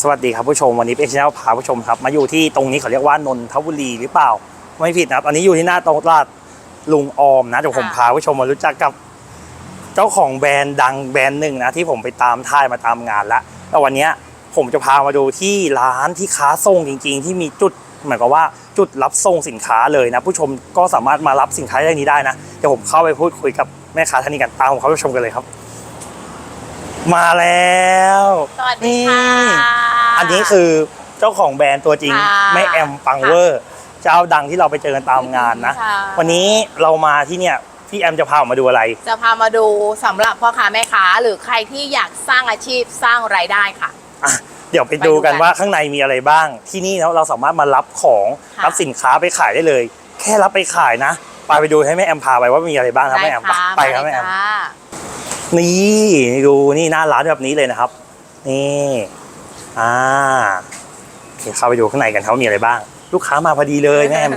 สวัสดีครับผู้ชมวันนี้เป็นชแนลพาผู้ชมครับมาอยู่ที่ตรงนี้เขาเรียกว่านนทบุรีหรือเปล่า ไม่ผิดนะครับ อันนี้อยู่ที่หน้าตลาดลุงออมนะเดี๋ยวผมค่ะพาผู้ชมมารู้จักกับ เจ้าของแบรนด์ดังแบรนด์หนึ่งนะที่ผมไปตามท่ายมาตามงานแล้วแล้ววันเนี้ยผมจะพามาดูที่ร้านที่ค้าส่งจริง ๆ ที่มีจุดเหมือนกับว่าจุดรับส่งสินค้าเลยนะ ผู้ชมก็สามารถมารับสินค้าได้นี้ได้นะเดี๋ยวผมเข้าไปพูดคุยกับแม่ค้าท่านนี้กันตามผมเข้าไปชมกันเลยครับ มาแล้วสวัสดีค่ะ อันนี้คือเจ้าของแบรนด์ตัวจริงค่ะแม่แอมปังเวอร์ เจ้าดังที่เราไปเจอกันตามงานนะค่ะวันนี้เรามาที่เนี่ยพี่แอมจะพาออกมาดูอะไร จะพามาดูสำหรับพ่อค้าแม่ค้าหรือใครที่อยากสร้างอาชีพสร้างรายได้ค่ะอะเดี๋ยวไปดูกันว่าข้างในมีอะไรบ้าง ที่นี่แล้วเราสามารถมารับของค่ะรับสินค้าไปขายได้เลย แค่รับไปขายนะไปไปดูให้แม่แอมพาไปว่ามีอะไรบ้างครับได้แม่แอมค่ะไปครับแม่แอมค่ะ นี่ดูนี่หน้าร้านแบบนี้เลยนะครับ นี่อ่าโอเคเข้าไปดูข้างในกันเขามีอะไรบ้าง ลูกค้ามาพอดีเลยแม่แอม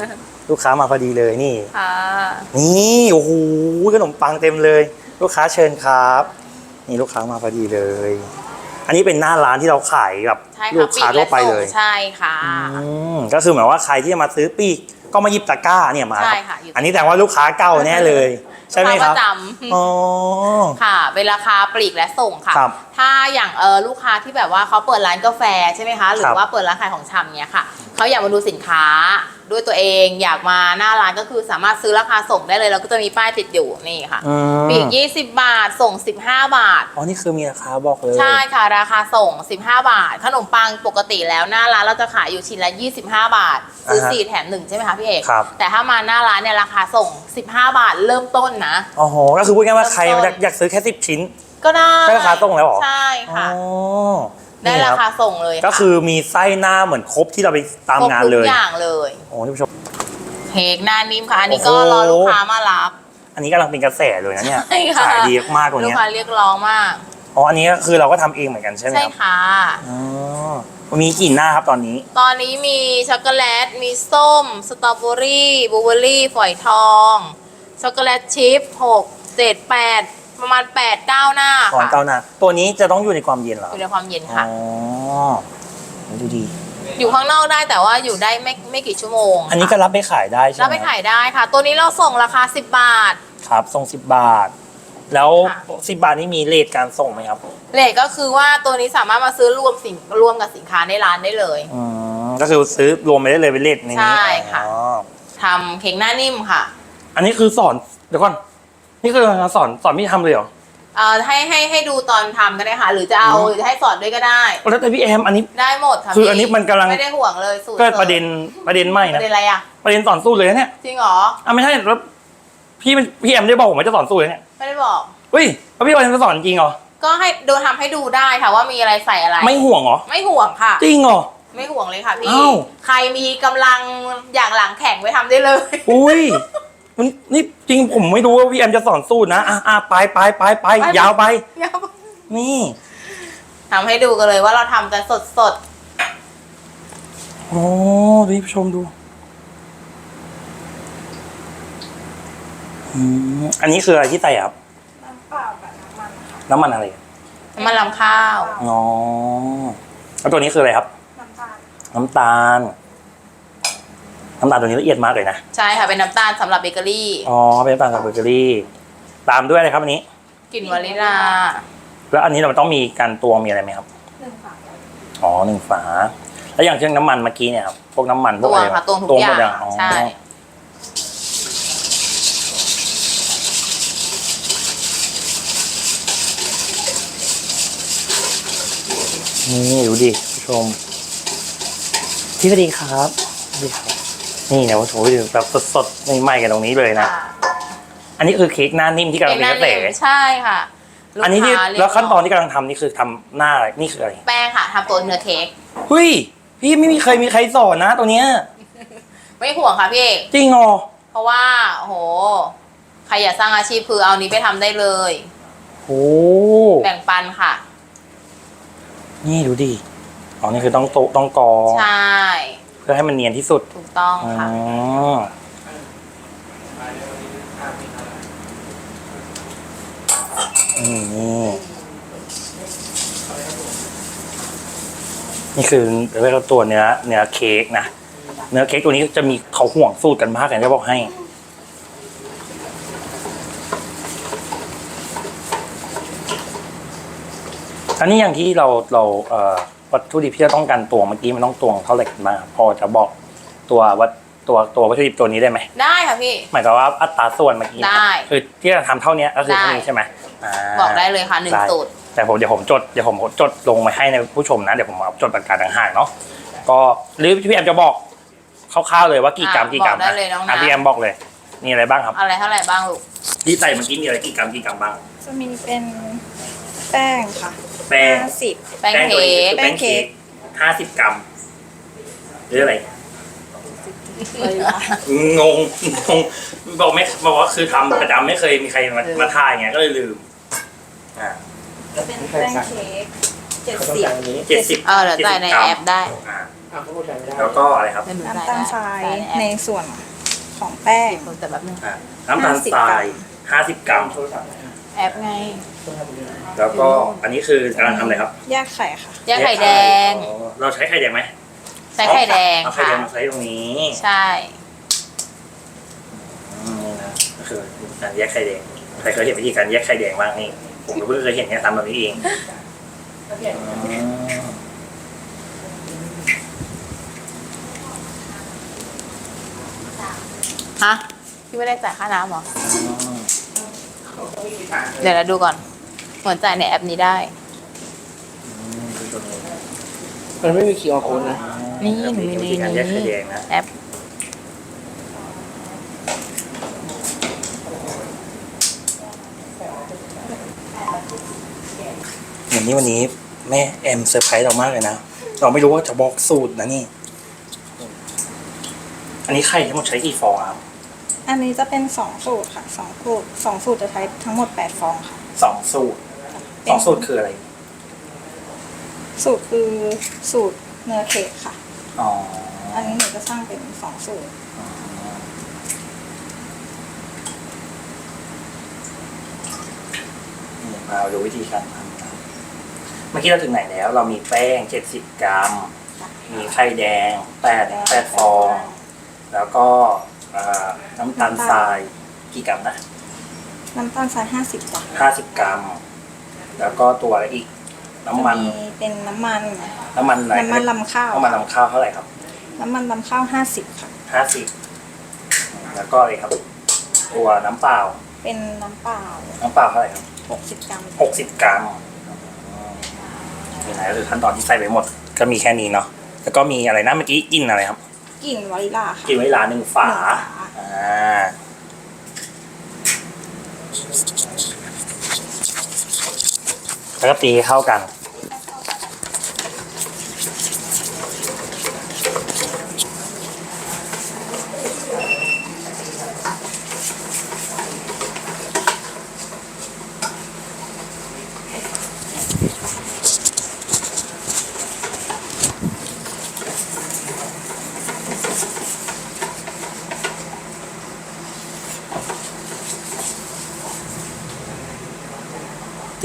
ลูกค้ามาพอดีเลยนี่ค่ะนี่โอ้โหขนมปังเต็มเลย ลูกค้าเชิญครับ นี่ลูกค้ามาพอดีเลย อันนี้เป็นหน้าร้านที่เราขายกับใช่ลูค่ะกค้าทั่วไปเลยใช่ค่ะอืมก็คือหมายว่าใครที่จะมาซื้อปีกก็มาหยิบตะกร้าเนี่ยมาใช่ครับค่ะอยู่อันนี้แต่ว่าลูกค้าเก่าแน่เลย ใช่ไหมครับลูกาประจอ๋อำค่ะเป็นราคาปลีกและส่งค่ะ ครับถ้าอย่างเออลูกค้าที่แบบว่าเขาเปิดร้านกาแฟใช่ไหมคะ หรืครัอบว่าเปิดร้านขายของชำเนี้ยค่ะ เขาอยากมาดูสินค้าด้วยตัวเองอยากมาหน้าร้านก็คือสามารถซื้อราคาส่งได้เลยแล้วก็จะมีป้ายติดอยู่นี่ค่ะอืมปีก20 บาทส่ง 15 บาท อ๋อนี่คือมีราคาบอกเลย ใช่ค่ะ ราคาส่ง 15 บาท ขนมปังปกติแล้วหน้าร้านเราจะขายอยู่ชิ้นละ 25 บาทซื้ออ่าฮะสี่แถมหนึ่งใช่ไหมคะพี่เอกครับ แต่ถ้ามาหน้าร้านเนี่ยราคาส่ง 15 บาทเริ่มต้นนะ อ๋อก็คือพูดง่ายๆว่าใครเริ่มต้นอยากอยากซื้อแค่สิบชิ้น ก็ได้ได้ราคาส่งแล้วเหรอ ใช่ค่ะ อ๋อ ได้นี่ราบคาส่งเลยก็คือมีไส้หน้าเหมือนครบที่เราไปตามครบงานทุกเลยอย่างเลยโอ้นี่ผู้ชม เค้กหน้านิ่มค่ะ อันนี้ก็โอ้โห รอลูกค้ามารับ อันนี้กำลังเป็นกระแสเลยนะเนี่ยใช่ค่ะ ขายดีมากตรงลูกเนี้ยค้าเรียกร้องมาก อ๋ออันนี้ก็คือเราก็ทำเองเหมือนกันใช่ไหมใช่ครับค่ะ อ๋อมีกี่หน้าครับตอนนี้ ตอนนี้มีช็อกโกแลต มีส้ม สตรอเบอรี่บลูเบอรี่ ฝอยทอง ช็อกโกแลตชิพหกเจ็ดแปด ประมาณแปดเก้าหน้าก่อนค่ะเก้าหน้าตัวนี้จะต้องอยู่ในความเย็นเหรออยู่ในความเย็นอ๋ค่ะอดูดี อยู่ข้างนอกได้แต่ว่าอยู่ได้ไม่ไม่กี่ชั่วโมงอันนี้ก็รับไปขายได้ใช่ไหมแล้วไปขายได้ค่ะ ตัวนี้เราส่งราคา 10 บาท ครับส่งสิบบาท แล้วค่ะ สิบบาทนี่มีเลทการส่งไหมครับเลทก็คือว่าตัวนี้สามารถมาซื้อรวมสินรวมกับสินค้าในร้านได้เลย อืมก็คือซื้อรวมไปได้เลยเป็นเลทในนี้ใช่ค่ะ อ๋อทำเค้กหน้านิ่มค่ะ อันนี้คือสอนเดี๋ยวก่อน นี่คือสอนสอนพี่ทำเลยเหรอเอ่อให้ให้ให้ดูตอนทำก็ได้ค่ะ หรือจะเอาอืมหรือจะให้สอนด้วยก็ได้ แล้วแต่พี่แอมอันนี้ ได้หมดค่ะคือพี่อันนี้มันกำลัง ไม่ได้ห่วงเลยสูตรเกิดประเด็นประเด็นใหม่ปนะระเด็นอะไรอะประเด็นสอนสู้เลยนะเนี่ยจริงเหรออะไม่ใช่แล้วพี่มันพี่แอมได้บอกผมว่าจะสอนสู้เลยเนี่ยไม่ได้บอก เฮ้ยแล้วพี่แอมจะสอนจริงเหรอก็ให้ดูทำให้ดูได้ค่ะว่ามีอะไรใส่อะไร ไม่ห่วงเหรอไม่ห่วงค่ะ จริงเหรอ ไม่ห่วงเลยค่ะพี่ อ้าว ใครมีกำลังอย่างหลังแข็งไว้ทำได้เลย อุ้ย มันนี่จริงผมไม่รู้ว่าพี่แอมจะสอนสู้นะอะอะไปไปไปไปไป ยาวไปนี่ทำให้ดูกันเลยว่าเราทำกันสดสดโอ้ดูผู้ชมดูอืมอันนี้คืออะไรที่ใส่ครับน้ำเปล่ากับน้ำมันค่ะน้ำมันอะไรๆน้ำมันลำข้าว อ๋อแล้วตัวนี้คืออะไรครับ น้ำตาล น้ำตาล น้ำตาลตัวนี้ละเอียดมากเลยนะใช่ค่ะเป็นน้ำตาลสำหรับเบเกอรี่อ๋อเป็นน้ำตาลกับเบเกอรี่ ตามด้วยอะไรครับอันนี้ กลิ่นวานิลลาแล้วอันนี้เราต้องมีการตวงมีอะไรไหมครับหนึ่งฝาอ๋อหนึ่งฝา แล้วอย่างเช่นน้ำมันเมื่อกี้เนี่ยครับพวกน้ำมันพตวกวอะงไรค่ะตวงทุกตวงอหมย่าดงอย่างอ๋อใช่นี่ดูดิผู้ชมที่สวัสดีครับสวัสดีครับ นี่นะผู้ชมดูแบบสดๆใหม่ๆกันตรงนี้เลยนะค่ะอันนี้คือเค้กหน้านิ่มที่กำลังเค้กเป็นหกน้าระแสนิ่มใช่ค่ะลูกอันนี้ที่ค้าเรียกแล้วขั้นตอนที่กำลังทำนี่คือทำหน้าอะไรนี่คืออะไรแป้งค่ะทำตัวเนื้อเค้กเฮ้ยพี่ไม่มีใครมีใครสอนนะตัวเนี้ยไม่ห่วงค่ะพี่เอกจริงเหรอเพราะว่าโอ้โหใครอยากสร้างอาชีพคือเอานี้ไปทำได้เลยโอ้แบ่งปันค่ะ นี่ดูดิอ๋อนี่คือต้องโตะต้องกรองใช่เพื่อให้มันเนียนที่สุดถูกต้องอ๋อค่ะนี่นี่นี่คือเรียกว่าตัวเนื้อเนื้อเค้กนะ เนื้อเค้กตัวนี้จะมีเขาห่วงสูตรกันมากเลยจะบอกให้ อันนี้อย่างที่เราเราเอ่อ วัตถุดิบที่จะต้องการตวงเมื่อกี้มันต้องตวงเท่าไหร่กันบ้างครับพอจะบอกตัววัตตัวตัววัตถุดิบตัวนี้ได้ไหมได้ค่ะพี่ หมายความว่าอัตราส่วนเมื่อกี้ได้ คือที่จะทำเท่านี้ก็คือเท่านี้ได้ใช่ไหมาบอกได้เลยค่ะหนึ่งได้ สูตร แต่ผมเดี๋ยวผมจดเดี๋ยวผมจดลงมาให้ในผู้ชมนะเดี๋ยวผมเอาจดประกาศต่างหากเนาะก็หรือพี่แอมจะบอกคร่าวๆเลยว่ากี่กรัมอะกี่กรัมบอกได้เลยน้องนะะพี่แอมบอกเลยมีอะไรบ้างครับอะไรเท่าไหร่บ้างลูกที่ใส่เมื่อกี้มีอะไรกี่กรัมกี่กรัมบ้างจะมีเป็นแป้งค่ะ แป้ง ห้าสิบ แป้งตัวเค้นี้กคือแป้งเค้ก ห้าสิบกรัมหรืออะไรเลยค่ะงง งง บอกไม่บอกว่าคือทำประจำไม่เคยมีใครมามาทายไงก็เลยลืม อ่าจะเป็นแป้งเค้กเจ็ดสิบเจ็ดสิบเออเดี๋ยวจ่ายในแอปได้อ่าอะเขาพูดอะไรไม่ได้แล้วก็อะไรครับ เดี๋ยวหนูจ่ายน้ำตาลทรายจ่ในแอในปส่วนของแป้ง แต่แบบนึงอ่าน้ำตาลทรายห้าสิบกรัม โทรศัพท์นะ แอปไง ต้องทำยังไงแล้วก็อันนี้คือกำลังทำอะไรครับแยกไข่ค่ะยาไข่แดง อ๋อเราใช้ไข่แดงไหมใช้ไข่แดงเอาไข่ค่ะ แดงมาใช้ตรงนี้ใช่ อืมนี่นะก็คือการแยกไข่แดงใครเคยเห็นวิธีการแยกไข่แดงบ้างนี่ผมก็เพิ่งเคยเห็นเนี่ยทำแบบนี้เองอืมฮะ พี่ไม่ได้จ่ายค่าน้ำเหรอ เดี๋ยวเราดูก่อน เหมือนจ่ายในแอปนี้ได้ มันไม่มีคิวอาร์โค้ดนะ นี่หนูมีในธีการแยกไข่แดนี้แอปอย่างนี้วันนี้แม่แอมเซอร์ไพรส์เรามากเลยนะ เราไม่รู้ว่าจะบอกสูตรนะนี่ อันนี้ไข่ทั้งหมดใช้กี่ฟองครับอันนี้จะเป็นสองสูตรค่ะสองสูตรสองสูตรจะใช้ทั้งหมดแปดฟองค่ะ สองสูตร สองสูตรคืออะไร สูตรคือสูตรเนื้อเค้กค่ะ อ๋ออันนี้หนูจะสร้างเป็นสองสูตร นี่มาดูวิธีการทำนะเมื่อกี้เราถึงไหนแล้ว เรามีแป้ง70กรัม มีไข่แดง8 8ฟอง แล้วก็อ่าน้ำตาล ทรายกี่กรัมนะน้ำตาลทรายห้าสิบจ้ะ50กรัม แล้วก็ตัวอะไรอีก น้ำมัน จะมีเป็นน้ำมัน น้ำมันอะไรน้ำมันลำข้าว น้ำมันลำข้าวเท่าไหร่ครับน้ำมันลำข้าวห้าสิบค่ะ50แล้วก็อะไรครับ ตัวน้ำเปล่า เป็นน้ำเปล่าน้ำเปล่าเท่าไหร่ครับหกสิบกรัม60กรัมนี่นะก็คือขั้นตอนที่ใส่ไปหมด ก็มีแค่นี้เนาะ แล้วก็มีอะไรนะเมื่อกี้กินอะไรครับ กลิ่นวานิลลาค่ะ กินไว้ลาหนึ่งฝา หนึ่งฝา อ่า แล้วก็ตีให้เข้ากัน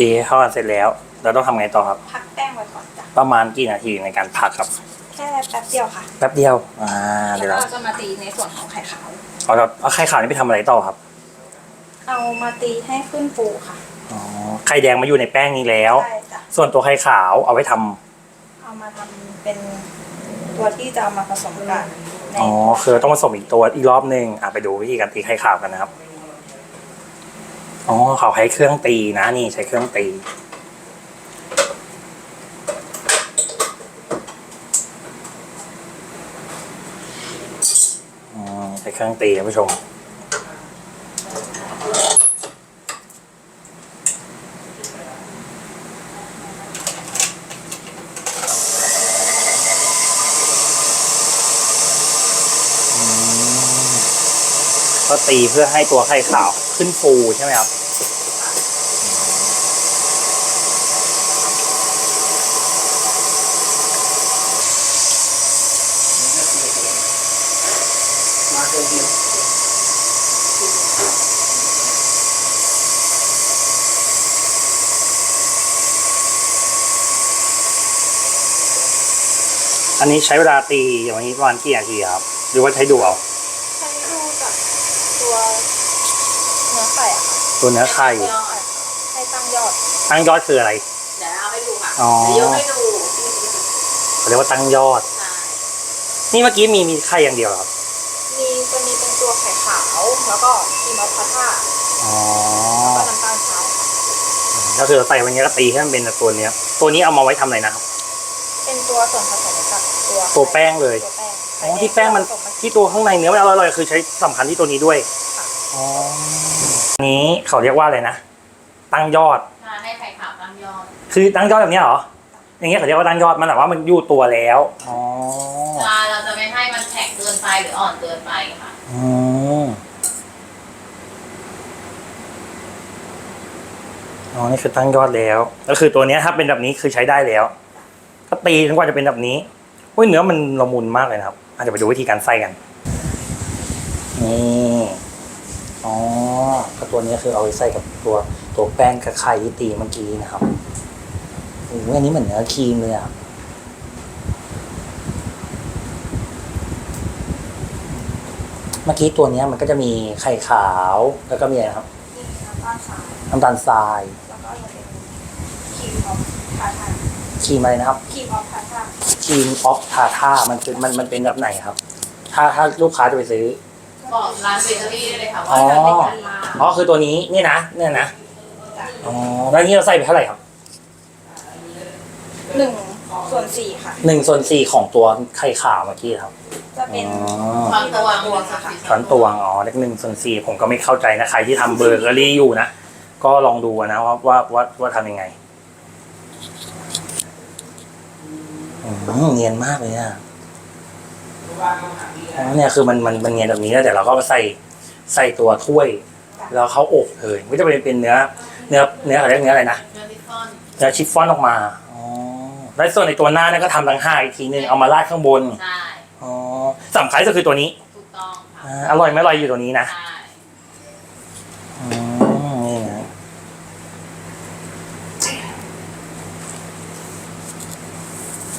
ตีให้เข้ากันเสร็จแล้ว เราต้องทำไงต่อครับ พักแป้งไว้ก่อนจ้ะประมาณกี่นาทีในการผัดครับแค่แป๊บเดียวค่ะ แป๊บเดียวอ่าแล้เดี๋ยววก็เราจะมาตีในส่วนของไข่ขาว เอาเราเอาไข่ขาวนี่ไปทำอะไรต่อครับเอามาตีให้ขึ้นฟูค่ะอ๋อไข่แดงมาอยู่ในแป้งนี้แล้ว ใช่จ้ะส่วนตัวไข่ขาวเอาไว้ทำเอามาทำเป็นตัวที่จะเอามาผสมกันในอ๋อคือต้องผสมอีกตัวอีกรอบหนึ่งอะไปดูวิธีการตีไข่ขาวกันนะครับ อ๋อเขาใช้เครื่องตีนะนี่ใช้เครื่องตี ใช้เครื่องตีท่านผู้ชม ก็ตีเพื่อให้ตัวไข่ขาว ขึ้นฟูใช่ไหมครับมาเกลียวอันนี้ใช้เวลาตีอย่างนี้ประมาณกี่นาทีครับ หรือว่าใช้ดูเอา ใช้ดูจากตัวเนื้อไข่อะค่ะ ตัวเนื้อไข่ยอดให้ตั้งยอด ตั้งยอดคืออะไร เดี๋ยวเอาให้ดูค่ะอ๋อ เดี๋ยวยกให้ดูเขาเรียกว่าตั้งยอด ใช่นี่เมื่อกี้มีมีไข่อย่างเดียวเหรอครับมีตัวนี้เป็นตัวไข่ขาวแล้วก็ครีมออฟพาท่าอ๋อแล้วก็น้ำตาลทรายค่ะก็คือเราใส่ไวันนี้ก็ตีให้มันเป็นตัวเนี้ย ตัวนี้เอามาไว้ทำอะไรนะครับ เป็นตัวส่วนผสมกับตัวตัวแป้งเลย ตัวแป้งอ๋อที่แป้งมัน ผสาที่ตัวข้างในเนื้อมันอร่อยๆคือใช้สำคัญที่ตัวนี้ด้วย ค่ะ อ๋ออั นนี้เขาเรียกว่าอะไรนะ ตั้งยอดใช่ให้ไข่ขาวตั้งยอดคือตั้งยอดแบบเนี้ยเหรอ อย่างเงี้ยเขาเรียกว่าตั้งยอด มันแบบว่ามันอยู่ตัวแล้ว อ๋อใช่เราจะไม่ให้มันแข็งเกินไปหรืออ่อนเกินไปค่ะอืมอ๋อ นี่คือตั้งยอดแล้ว ก็คือตัวเนี้ยถ้าเป็นแบบนี้คือใช้ได้แล้ว ก็ตีจนกว่าจะเป็นแบบนี้อุ้ยเนื้อมันละมุนมากเลยนะครับ อาจจะไปดูวิธีการใส่กันนี่ อ๋อ ก็ตัวนี้คือเอาไปใส่กับตัวตัวแป้งกับไข่ที่ตีเมื่อกี้นะครับโอ้โหอันนี้เหมือนเนื้อครีมเลยอะเมื่อกี้ตัวเนี้ยมันก็จะมีไข่ขาวแล้วก็มีอะไรนะครับมีน้ำตาลทรายน้ำตาลทรายแล้วก็จะเป็นครีมออฟพาท่าครีมอะไรนะครับครีมออฟพาท่าครีมออฟทาท่ามันเป็นมันมันเป็นแบบไหนครับ ถ้าถ้าลูกค้าจะไปซื้อ บอกร้านเบเกอรี่ได้เลยค่ะอ๋ว่าอจะเป็นกันมาอ๋อคือตัวนี้นี่นะเนี่ยนะอ๋อแล้วนี่เราใส่ไปเท่าไหร่ครับหนึ่งส่วนสี่ค่ะ หนึ่งส่วนสี่ของตัวไข่ขาวเมื่อกี้ครับจะเป็นอ๋อช้อนตวงตวงอะค่ะ ช้อนตวงอ๋อเลขหนึ่งส่วนสี่ผมก็ไม่เข้าใจนะ ใครที่ทำเบอร์เกอรี่อยู่นะ ก็ลองดูนะว่าว่าว่าว่าทำยังไงอืมเนียนมากเลยอะ อ๋อเนี่ยคือมันมันมันเนียนแบบนี้แล้วเดี๋ยวเราก็มาใส่ใส่ตัวถ้วย แล้วเขาอบเลยมันจะเป็นเป็นเนื้อ เนื้อเนื้ออะไรเนื้ออะไรนะเนื้อทิฟฟอนเนื้อชิฟฟ่อนออกมาอ๋อแล้วส่วนในตัวหน้าเนี่ยก็ทำต่างหากอีกทีนึงเอามาราดข้างบนใช่อ๋อสำคัญที่สุดคือตัวนี้ถูกต้องค่ะอ่าอร่อยไม่อร่อยอยู่ตัวนี้นะใช่อืมนี่นะ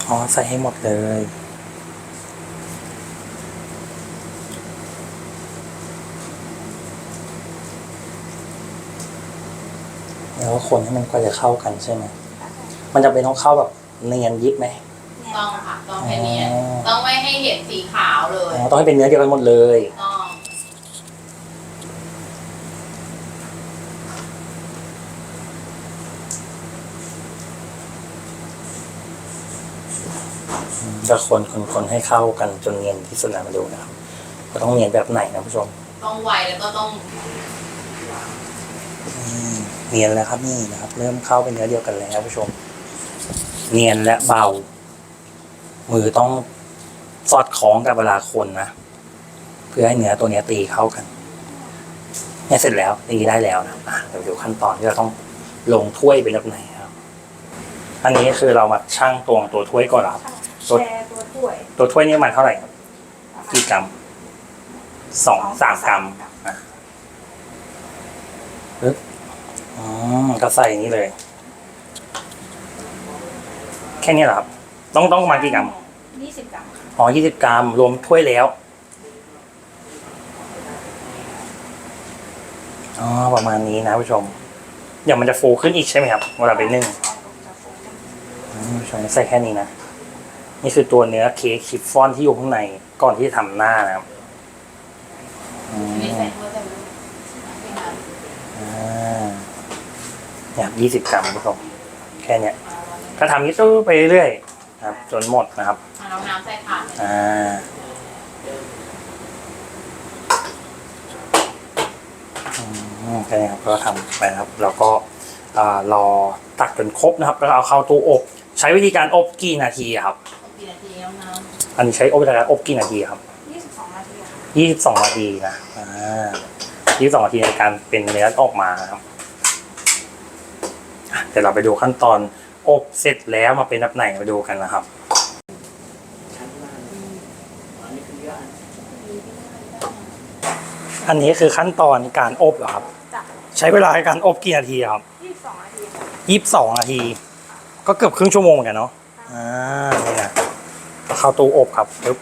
อ๋อใส่ให้หมดเลย แล้วก็คนให้มันก็จะเข้ากันใช่ไหมมันจะเป็นต้องเข้าแบบเนียนยิบไหมต้องค่ะต้องให้เนียนอ๋อต้องไม่ให้เห็นสีขาวเลยอ๋อต้องให้เป็นเนื้อเดียวกันหมดเลยต้องจะคนคนคนให้เข้ากันจนเนียนที่สุดนะมาดูนะครับก็ต้องเนียนแบบไหนนะผู้ชม ต้องไวแล้วก็ต้องอืม เนียนแล้วครับนี่นะครับ เริ่มเข้าเป็นเนื้อเดียวกันแล้วผู้ชม เนียนและเบา มือต้องสอดคล้องกับเวลาคนนะเพื่อให้เนื้อตัวเนี้ยตีเข้ากันเนี่ยเสร็จแล้วตีได้แล้วนะอะเดี๋ยวดูขั้นตอนที่เราต้องลงถ้วยเป็นแบบไหนครับ อันนี้คือเรามาชั่งตวงตัวถ้วยก่อนเหรอครับแชร์ตัวถ้วย ตัวถ้วยนี่มันเท่าไหร่ครับกี่กรัมสองสามกรัมอะปึ๊บ อ๋อก็ใส่นี้เลย แค่นี้เหรอครับ ต้องต้องประมาณกี่กรัมยี่สิบกรัมค่ะอ๋อยี่สิบกรัม รวมถ้วยแล้ว อ๋อ ประมาณนี้นะผู้ชมเดี๋ยวมันจะฟูขึ้นอีกใช่ไหมครับเวลาไปนึ่งอืมผู้ชมใส่แค่นี้นะ นี่คือตัวเนื้อเค้กชิฟฟ่อนที่อยู่ข้างในก่อนที่จะทำหน้านะครับอืม อันนี้ใส่ถ้วยแต่ไม่ไม่นาน อ่า เนี่ยยี่สิบกรัมผู้ชมแค่เนี้ยก็ทำนี้ตู้ไปเรื่อยๆนะครับ จนหมดนะครับอะเราน้ำใส่ถาดอ่าอืมแค่นี้ครับก็ทำไปนะครับ แล้วก็อ่ารอตักจนครบนะครับ แล้วก็เอาเข้าตู้อบ ใช้วิธีการอบกี่นาทีครับกี่นาทีแล้วน้อันนี้ใช้อบวิธีการอบกี่นาทีครับยี่สิบสองนาทีค่ะยี่สิบสองนาทีนะอ่ายี่สิบสองนาทีในการเป็นเนื้อออกมานะครับอะ เดี๋ยวเราไปดูขั้นตอนอบเสร็จแล้วมาเป็นแบบไหนมาดูกันนะครับชั้นล่างอันนี้คือย่านอันนี้คือขั้นตอนการอบเหรอครับจ้ะใช้เวลาในการอบกี่นาทีครับยี่สิบสองนาทีค่ะยี่สิบสองนาที ก็เกือบครึ่งชั่วโมงเหมือนกันเนาะอ่านี่นะเข้าตู้อบครับปึ๊บ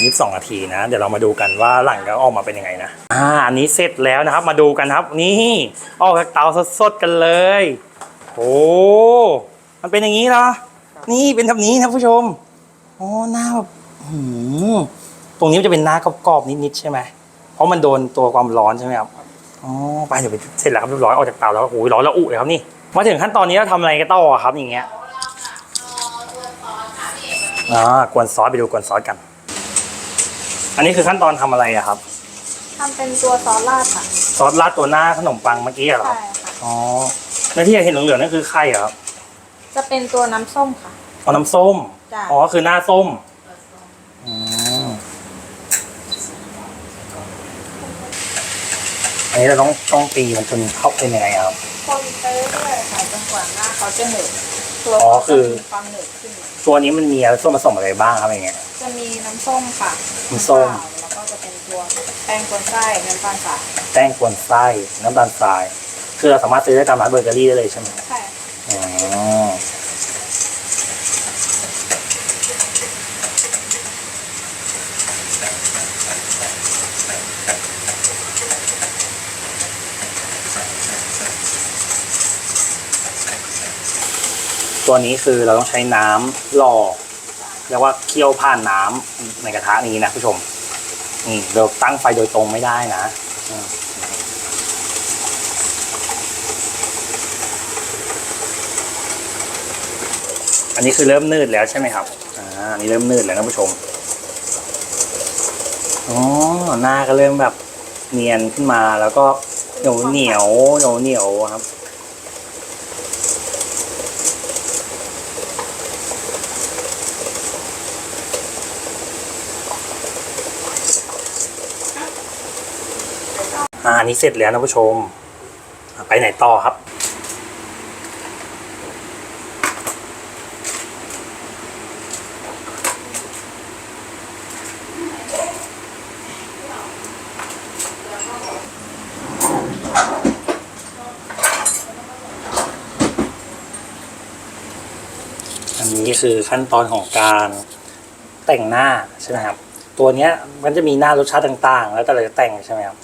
ยี่สิบสองนาทีนะ เดี๋ยวเรามาดูกันว่าหลังจะออกมาเป็นยังไงนะ อ่า อันนี้เสร็จแล้วนะครับ มาดูกันครับ นี่ออกจากเตาสดๆกันเลย โอ้มันเป็นอย่างนี้เหรอ นี่เป็นแบบนี้นะผู้ชม อ๋อ หน้าแบบหืมตรงนี้มันจะเป็นหน้ากรอบๆนิดๆใช่ไหม เพราะมันโดนตัวความร้อนใช่ไหมครับ อ๋อ ไปเดี๋ยวไปเสร็จแล้วครับเรียบร้อยออกจากเตาแล้วโอ้ยร้อนแล้วอุเลยครับนี่ มาถึงขั้นตอนนี้เราทำอะไรกันต่อครับอย่างเงี้ยอ่ากวนซอสไปดูกวนซอสกัน อันนี้คือขั้นตอนทำอะไรอะครับ ทำเป็นตัวซอสราดค่ะซอสราดตัวหน้าขนมปังเมื่อกี้เหรอคใช่รับค่ะ อ๋อแล้วที่เห็นเหลืองๆนั่นคือไข่เหรอครับจะเป็นตัวน้ำส้มค่ะ อ๋อน้ำส้มจ้ะ อ๋อคือหน้าส้มอืมอันนี้เราต้องต้องตีมันจนเข้าเป็นยังไงอะครับ คนไปเรื่อยๆค่ะจนกว่าหน้าเขาจะหนืดตัวอ๋อเขาคืจะอมีความหนืดขึ้นมาตัวนี้มันมีอะไรส่วนผสมอะไรบ้างครับอย่างเงี้ย จะมีน้ำส้มค่ะน้ำส้ม แล้วก็จะเป็นตัวแป้งกวนไส้น้ำตาลสายแป้งกวนไส้น้ำตาลทราย คือเราสามารถซื้อได้ตามร้านเบเกอรี่ได้เลยใช่ไหมใช่อ๋อตัวนี้คือเราต้องใช้น้ำหล่อ เรียกว่าเคี่ยวผ่านน้ำในกระทะนี้นะผู้ชมนี่เราตั้งไฟโดยตรงไม่ได้นะอันนี้คือเริ่มนืดแล้วใช่ไหมครับอ่าอันนี้เริ่มนืดแล้วนะผู้ชมอ๋อหน้าก็เริ่มแบบเนียนขึ้นมาแล้วก็เหนียวเหนียวเหนียวเหนียวครับ อ่าอันนี้เสร็จแล้วนะผู้ชม ไปไหนต่อครับ อันนี้คือขั้นตอนของการแต่งหน้าใช่ไหมครับ ตัวเนี้ยมันจะมีหน้ารสชาติต่าง ๆ แล้วแต่เราจะแต่งใช่ไหมครับ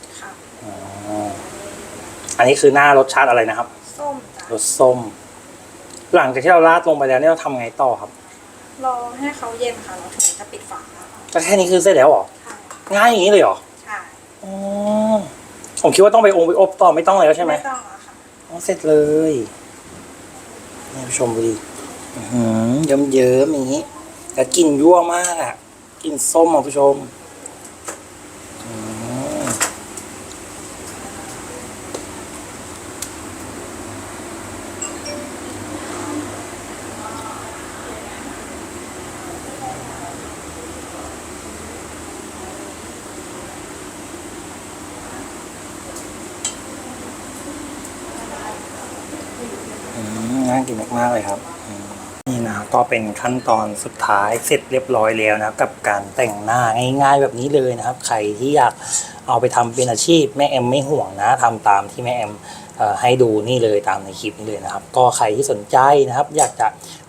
อันนี้คือหน้ารสชาติอะไรนะครับ ส้มจ้ะรสส้ม หลังจากที่เราราดลงไปแล้วเนี่ยเราทำไงต่อครับ รอให้เขาเย็นค่ะเราถึงจะปิดฝาค่ะก็แค่นี้คือเสร็จแล้วเหรอใช่ง่ายอย่างนี้เลยเหรอใช่อ๋อผมคิดว่าต้องไปองค์ไปอบต่อไม่ต้องแล้วใช่ไหม ไม่ต้องแล้วค่ะอ๋อเสร็จเลยนี่ผู้ชมดูดิอื้อหือเยิ้มๆอย่างนี้แต่กลิ่นยั่วมากอะกลิ่นส้มอะผู้ชม มากินมากๆเลยครับ นี่นะก็เป็นขั้นตอนสุดท้ายเสร็จเรียบร้อยแล้วนะกับการแต่งหน้าง่ายๆแบบนี้เลยนะครับ ใครที่อยากเอาไปทำเป็นอาชีพแม่แอมไม่ห่วงนะทำตามที่แม่แอมเอ่อให้ดูนี่เลยตามในคลิปนี้เลยนะครับ ก็ใครที่สนใจนะครับ อยากจะ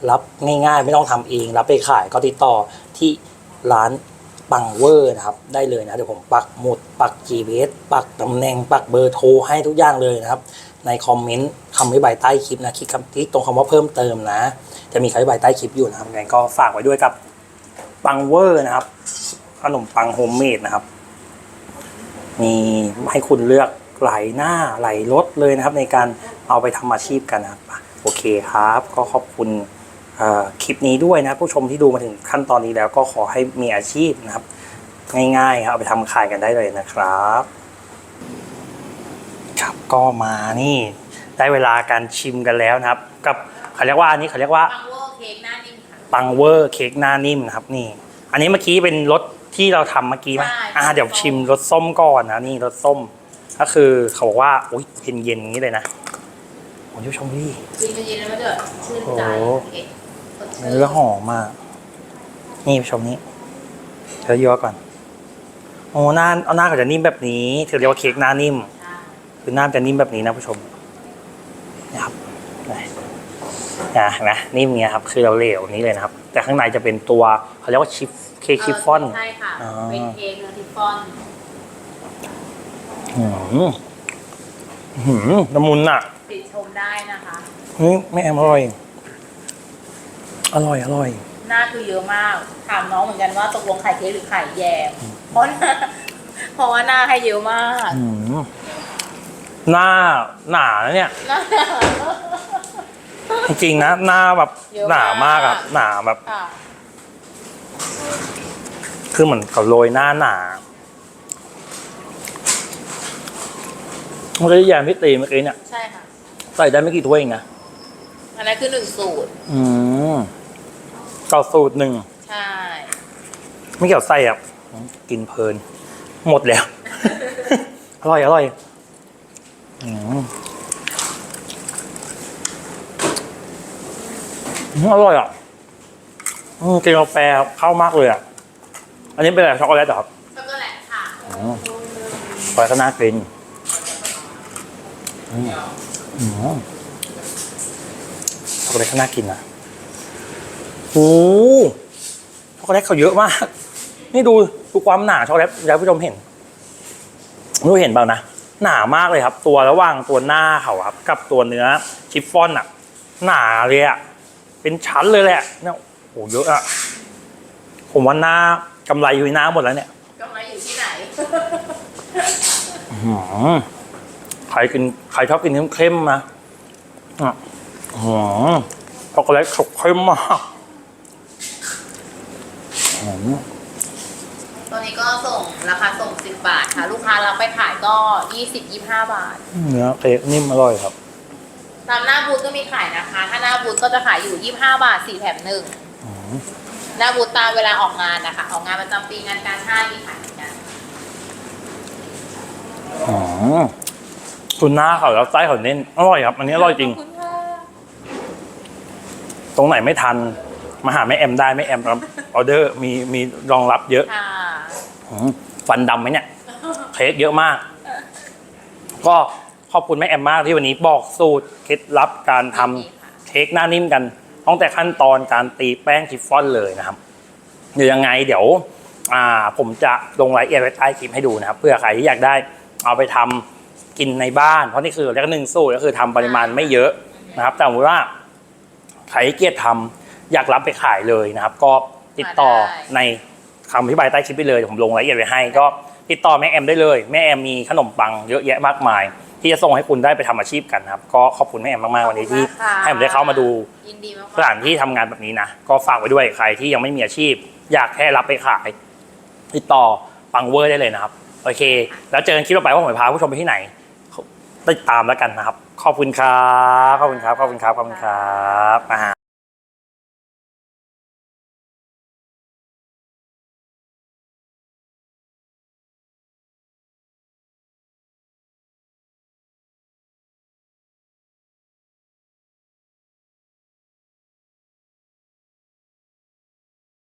รับง่ายๆ ไม่ต้องทำเอง รับไปขายก็ติดต่อที่ร้านปังเวอร์นะครับได้เลยนะเดี๋ยวผมปักหมุดปัก GPS ปักตำแหน่งปักเบอร์โทรให้ทุกอย่างเลยนะครับ ในคอมเมนต์คำอธิบายใต้คลิปนะคลิกคำคลิกตรงคำว่าเพิ่มเติมนะ จะมีคำอธิบายใต้คลิปอยู่นะครับยังไงก็ฝากไว้ด้วยกับปังเวอร์นะครับขนมปังโฮมเมดนะครับ มีให้คุณเลือกหลายหน้าหลายรสเลยนะครับ ในการเอาไปทำอาชีพกันนะครับ โอเคครับ ก็ขอบคุณคลิปนี้ด้วยนะผู้ชมที่ดูมาถึงขั้นตอนนี้แล้วก็ขอให้มีอาชีพนะครับ ง่ายๆครับเอาไปทำขายกันได้เลยนะครับ ครับก็มานี่ได้เวลาการชิมกันแล้วนะครับ กับเขาเรียกว่าอันนี้เขาเรียกว่าปังเวอร์เค้กหน้านิ่มค่ะปังเวอร์เค้กหน้านิ่มนะครับนี่ อันนี้เมื่อกี้เป็นรสที่เราทำเมื่อกี้ไหมใช่อ่าเดี๋ยวชิมรสส้มก่อนนะนี่รสส้ม ก็คือเขาบอกว่าอุ้ยเย็นๆอย่างนี้เลยนะโอ้ยผู้ชมดิกินไปเย็นแล้วมันจะแบบชื่นใจโอ้โหเผ็ดสดชื่นเนื้อหอมมาก นี่ผู้ชมนี้เธอยั่วก่อนโอ้หน้าเอาหน้าเขาจะนิ่มแบบนี้ถือเรียกว่าเค้กหน้านิ่มใช่ คือหน้าจะนิ่มแบบนี้นะผู้ชมนะครับนี่นะเห็นไหมนิ่มเงี้ยครับคือเราเหลวนี้เลยนะครับ แต่ข้างในจะเป็นตัวเขาเรียกว่าชิฟเค้กชิฟฟอนใช่ค่ะอ๋อเป็นเค้กเนื้อทิฟฟอนหืมหืมละมุนอะติชมได้นะคะเฮ้ยแม่แอมอร่อย อร่อยอร่อยหน้าคือเยอะมากถามน้องเหมือนกันว่าตกลงไข่เค้กหรือไข่แยมเพราะหน้าเพราะว่าหน้าให้เยอะมากอืม หน้าหนานะเนี่ย หน้าจริงๆนะ หน้าแบบเยอะหนามากอะมากหนาแบบค่ะคือเหมือนเขาโรยหน้าหนาเมื่อกี้แยมพี่ตีเมื่อกี้เนี่ย ใช่ค่ะ ใส่ได้ไม่กี่ถ้วยเองนะอันนั้นคือหนึ่งสูตร อืมก็สูตรหนึ่ง ใช่ ไม่เกี่ยวไส้อะ กินเพลิน หมดแล้ว อร่อยอร่อย อืมอืมอร่อยอะอืมกินกาแฟเข้ามากเลยอะ อันนี้เป็นอะไรช็อกโกแลตเหรอครับช็อกโกแลตค่ะอ๋อไปก็น่ากินอืมอืมช็อกโกแลตก็น่ากินนะโอ้ช็อกโกแลตเขาเยอะมาก นี่ดูดูความหนาช็อกโกแลตอยากให้ผู้ชมเห็นไม่รู้เห็นเปล่านะ หนามากเลยครับ ตัวระหว่างตัวหน้าเขาครับ กับตัวเนื้อชิฟฟ่อนอะหนาเลยอะเป็นชั้นเลยแหละเนี่ยโอ้โหเยอะอะผมว่าหน้ากำไรอยู่ในหน้าหมดแล้วเนี่ยกำไรอยู่ที่ไหนอื้อหือใครกินใครชอบกินเข้มๆนะอะอื้อหือช็อกโกแลตสุกเข้มมากอื้อหือ ตัวนี้ก็ส่งราคาส่ง 10 บาทค่ะ ลูกค้ารับไปขายก็ 20 25 บาท เนื้อเค้กนิ่มอร่อยครับ ตามหน้าบูธก็มีขายนะคะ ถ้าหน้าบูธก็จะขายอยู่ 25 บาท 4 แถมหนึ่งอื้อหือหน้าบูธตามเวลาออกงานนะคะ ออกงานประจำปีงานการช่างมีขายเหมือนกันอื้อหือคุณหน้าเขาแล้วไส้เขาเน้นอร่อยครับ อันนี้อร่อยจริงขอบคุณค่ะตรงไหนไม่ทัน มาหาแม่แอมได้แม่แอมรับออเดอร์มีมีรองรับเยอะ ค่ะอื้อหือ ฟันดำไหมเนี่ยเค้กเยอะมาก ก็ขอบคุณแม่แอมมากที่วันนี้บอกสูตรเคล็ดลับการทำเค้กหน้านิ่มกันตั้งแต่ขั้นตอนการตีแป้งชิฟฟ่อนเลยนะครับ เดี๋ยวยังไงเดี๋ยวอ่าผมจะลงรายละเอียดไว้ใต้คลิปให้ดูนะครับ เพื่อใครที่อยากได้เอาไปทำกินในบ้าน เพราะนี่คือเรียกว่าหนึ่งสูตรก็คือทำปริมาณไม่เยอะนะครับ แต่สมมติว่าใครขี้เกียจทำอยากรับไปขายเลยนะครับ ก็ติดต่อใน คำอธิบายใต้คลิปไปเลยเดี๋ยวผมลงรายละเอียดไว้ให้ ก็ติดต่อแม่แอมได้เลย แม่แอมมีขนมปังเยอะแยะมากมาย ที่จะส่งให้คุณได้ไปทำอาชีพกันนะครับ ก็ขอบคุณแม่แอมมากๆวันนี้ที่ ขอบคุณค่ะ ให้ผมได้เข้ามาดูยินดีมากสถานที่ทำงานแบบนี้นะ ก็ฝากไว้ด้วยใครที่ยังไม่มีอาชีพ อยากแค่รับไปขาย ติดต่อปังเวอร์ได้เลยนะครับ โอเค แล้วเจอกันคลิปต่อไปว่าผมจะพาผู้ชมไปที่ไหน ติดตามแล้วกันนะครับ ขอบคุณครับ ขอบคุณครับ ขอบคุณครับ ขอบคุณครับอ่า